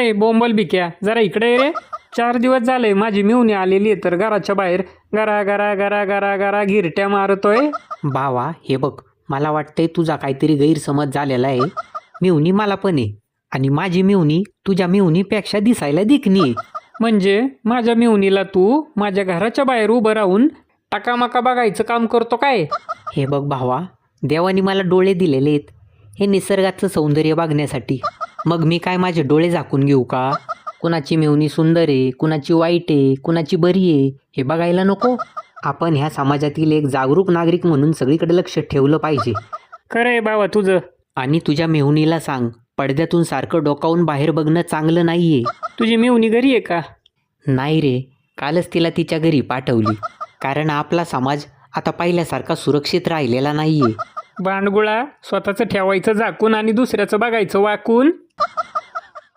अय बोंबल बिक्या? जरा इकडे रे. चार दिवस झाले माझी मिवणी आलेली आहे तर घराच्या बाहेर गरा गरा गरा गरा गरा गिरट्या मारतोय. बावा हे बघ मला वाटतंय तुझा काहीतरी गैरसमज झालेला आहे. मिवणी मला पण आहे. आणि माझी मिवणी तुझ्या मिवणीपेक्षा दिसायला दिखणी आहे. म्हणजे माझ्या मिवणीला तू माझ्या घराच्या बाहेर उभं राहून टाकामाका बघायचं काम करतो काय? हे बघ भावा देवाने मला डोळे दिलेले आहेत. हे निसर्गाचं सौंदर्य बघण्यासाठी. मग मी काय माझे डोळे झाकून घेऊ का? कुणाची मिवणी सुंदर आहे कुणाची वाईट आहे कुणाची बरी आहे हे बघायला नको. आपण ह्या समाजातील एक जागरूक नागरिक म्हणून सगळीकडे लक्ष ठेवलं पाहिजे. खरंय बाबा तुझं. आणि तुझ्या मेहुणीला सांग पडद्यातून सारखं डोकावून बाहेर बघणं चांगलं नाहीये. तुझी मिवणी घरी आहे का? नाही रे कालच तिला तिच्या घरी पाठवली. कारण आपला समाज आता पहिल्यासारखा सुरक्षित राहिलेला नाहीये. भांडगुळा स्वतःचं ठेवायचं झाकून आणि दुसऱ्याचं बघायचं वाकून?